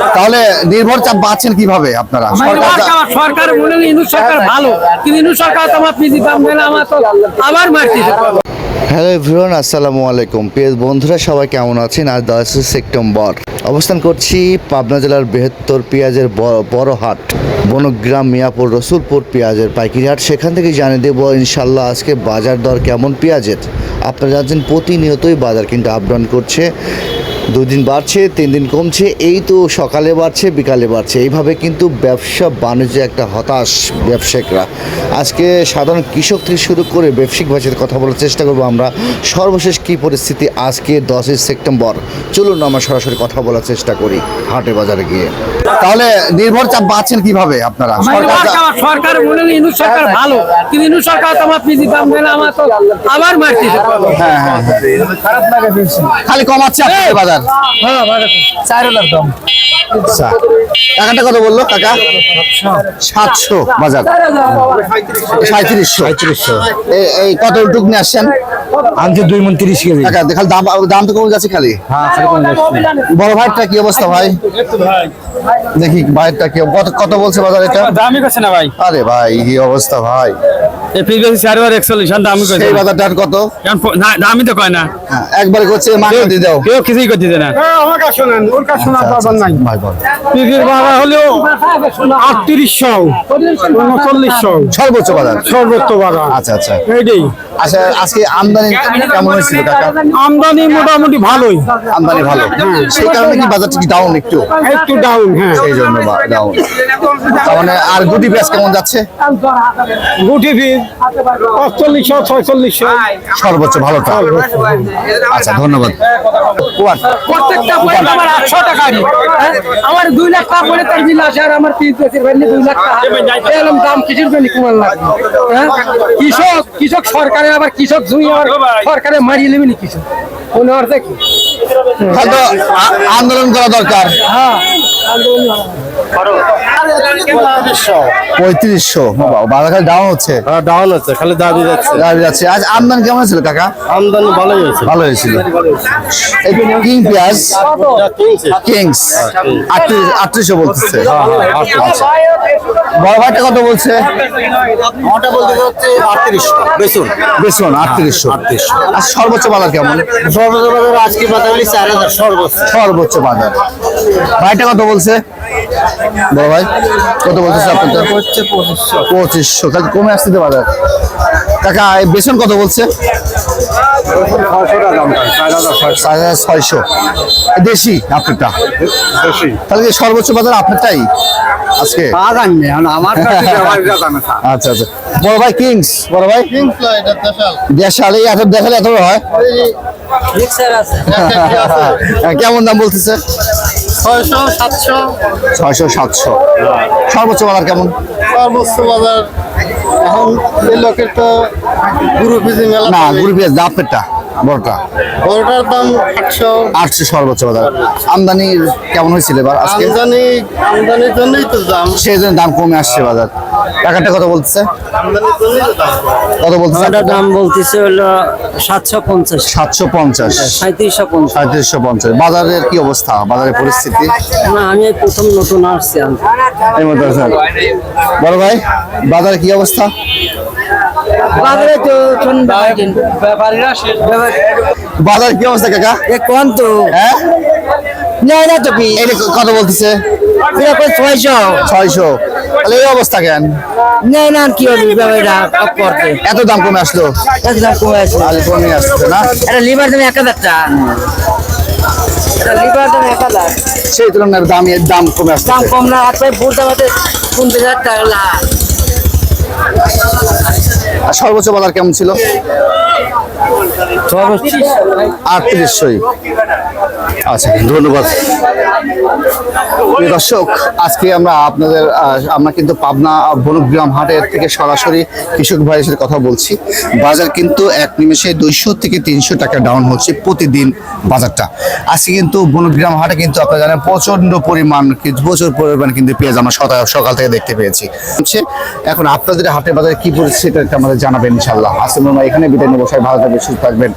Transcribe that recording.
তাহলে নির্ভর চাপ পাচ্ছেন কীভাবে আপনারা? সরকার সরকার মনে হয় ইন্দু সরকার ভালো। কিন্তু ইন্দু সরকার তো আমার পিজি দাম দেয় আমার তো আবার মারতেছে। হ্যালো এভরিওয়ান আসসালামু আলাইকুম। প্রিয় বন্ধুরা সবাই কেমন আছেন? আজ দশই সেপ্টেম্বর। অবস্থান করছি পাবনা জেলার বৃহত্তর পেঁয়াজের বড় হাট বনগ্রাম মিয়াপুর রসুলপুর পেঁয়াজের পাইকারি হাট। সেখান থেকে জানিয়ে দেবো ইনশাল্লাহ আজকে বাজার দর কেমন পেঁয়াজের? আপনারা জানছেন প্রতিনিয়তই বাজার কিন্তু আপ ডাউন করছে। দুই দিন বাড়ছে তিন দিন কমছে এই তো সকালে বাড়ছে বিকালে বাড়ছে। এইভাবে কিন্তু ব্যবসা বাণিজ্যে একটা হতাশ ব্যবসায়িকরা। আজকে সাধারণ কৃষক থেকে শুরু করে ব্যবসায়িক ভাষার কথা বলার চেষ্টা করব আমরা। সর্বশেষ কী পরিস্থিতি আজকে দশই সেপ্টেম্বর? চলুন আমরা সরাসরি কথা বলার চেষ্টা করি হাটে বাজারে গিয়ে। তাহলে নির্ভর চাপ পাচ্ছেন কীভাবে আপনারা? সরকার মনে হয় সরকার ভালো। কিন্তু ইন্দু সরকার তো আমার পিজি দাম দেয় আমার তো আবার মারতেছে। হ্যাঁ হ্যাঁ খালি কমাচ্ছে বাজার। হ্যাঁ চার হাজার দাম আচ্ছা কত বলল কাকা? সাতশো বাজার। সাঁত্রিশশো সাঁত্রিশশো এই কত টুক নিয়ে আসছেন? আনছে দুই মন তিরিশ কেজি। টাকা খালি দাম দাম তো কমে যাচ্ছে খালি। হ্যাঁ। বড় ভাইটা কি অবস্থা ভাই? দেখি ভাইটা কি কত কত বলছে বাজার এটা? দামই করছে না ভাই। আরে ভাই কি অবস্থা ভাই? সেই কত? না, দামই তো কয় না। হ্যাঁ, একবারে করছে মাংস দিয়ে দাও। কেউ কিছুই না। আমার কাছে শোনেন ওর কাছে শোনার দরকার নাই। ভাই বল পিসের ভাড়া হলেও আটত্রিশশো উনচল্লিশশো। সর্বোচ্চ বাজার। সর্বোচ্চ ভাড়া আচ্ছা আচ্ছা। এইটাই। আচ্ছা আজকে আমদানি কেমন হয়েছিল কাকা? আমদানি মোটামুটি ভালোই। আমদানি ভালো। সেই কারণে কি বাজারটা কি ডাউন একটু? একটু ডাউন হ্যাঁ। সেই জন্য ডাউন তার মানে আর গুটি পেঁয়াজ কেমন যাচ্ছে? গুটি পিস পাঁচচল্লিশশো ছয়চল্লিশশো সর্বোচ্চ ভালোটা আচ্ছা ধন্যবাদ। প্রত্যেকটা আমার আটশো টাকা আমার দুই লাখ টাকা পরে তার বিল আসে আর আমার তিন দুই লাখ টাকা এরকম দাম কিসের জন্য কুমার লাগবে হ্যাঁ? কৃষক কৃষক সরকারের আবার কৃষক জমি আবার সরকারে মারিয়ে নেবেনি কৃষক। মনে হচ্ছে কি? হয়তো আ- আন্দোলন করা দরকার। হ্যাঁ। পঁয়ত্রিশশো। খালি ডাউন হচ্ছে? ডাউন হচ্ছে খালি দাবি যাচ্ছে। যাচ্ছে। আজ আমদানি কেমন ছিল কাকা? আমদানি ভালোই হয়েছে। ভালো হয়েছিল। এই কিং পেঁয়াজ কিংস। আটত্রিশ আটত্রিশশো বলতেছে। আচ্ছা। বড় ভাইটা কত বলছে? ওটা বলতে হচ্ছে আটত্রিশশো। বেসুন। বেসন আটত্রিশশো। আর সর্বোচ্চ বাজার কেমন? সর্বোচ্চ বাজার আজকে বাজার হলে চার হাজার সর্বোচ্চ। সর্বোচ্চ বাজার। ভাইটা কত বলছে? বড় ভাই কত বলতেছে আপনাদের হচ্ছে পঁচিশশো। পঁচিশশো তাহলে কমে আসছে তো বাজার। কাকা বেসন কত বলছে? ছয়শো। দেশি আপনারটা? তাহলে কি সর্বোচ্চ বাজার আপনারটাই আজকে? আচ্ছা আচ্ছা। বড় ভাই কিংস? বড় ভাই? দেশাল। এই এত দেখালে এত হয় কেমন দাম বলতেছে? ছয়শো সাতশো? ছয়শো সাতশো। সর্বোচ্চ বাজার কেমন? সর্বোচ্চ বাজার এখন এই লোকের তো গুরু পিজি মেলা না গুরু পেঁয়াজ দা আপনারটা বড়টা ওটার দাম আটশো। আটশো সর্বোচ্চ বাজার। আমদানি কেমন হয়েছিল এবার আজকে? আমদানি আমদানির জন্যই তো দাম। সেই জন্য দাম কমে আসছে বাজার। টাকাটা কত বলতেছে? আমদানির জন্যই তো দাম কত বলতেছে? ওটার দাম বলতেছে হলো সাতশো পঞ্চাশ। সাতশো পঞ্চাশ। সাঁত্রিশশো পঞ্চাশ। সাঁত্রিশশো পঞ্চাশ। বাজারের কি অবস্থা? বাজারের পরিস্থিতি? না আমি প্রথম নতুন আসছি বড় ভাই বাজারের কি অবস্থা? বাজারে তো বাজার কি অবস্থা কাকা? এ কোন তো? হ্যাঁ? নেয় না তো কি? এটা কত বলতেছে? এটা ছয়শো? ছয়শো। তাহলে এই অবস্থা কেন? নেয় না আর কি হবে করতে এত দাম কমে আসলো? এত দাম কমে আছে না? এটা লিভার দাম এক হাজার টাকা লিভার দাম এক হাজার। সেই তুলনায় দাম দাম কমে আসছে। দাম কম না আপনার ভোট দামাতে পঞ্চাশ হাজার টাকা লাখ। আর সর্বোচ্চ বাজার কেমন ছিল? আটত্রিশশোই। আচ্ছা ধন্যবাদ। দর্শক, আজকে আমরা আপনাদের আমরা কিন্তু পাবনা বনগ্রাম হাটের থেকে সরাসরি কৃষক ভাইয়ের সাথে কথা বলছি। বাজার কিন্তু এক নিমেষে দুইশো থেকে তিনশো টাকা ডাউন হচ্ছে প্রতিদিন বাজারটা। আজকে কিন্তু বনগ্রাম হাটে কিন্তু আপনারা জানেন প্রচণ্ড পরিমাণ প্রচুর পরিমাণ কিন্তু পেঁয়াজ আমরা সকাল থেকে দেখতে পেয়েছি। হচ্ছে, এখন আপনাদের হাটে বাজারে কি পরিস্থিতি আমাদের জানাবেন ইনশাল্লাহ আসলে এখানে বিদায় নেব। ভালো থাকবেন, সুস্থ থাকবেন।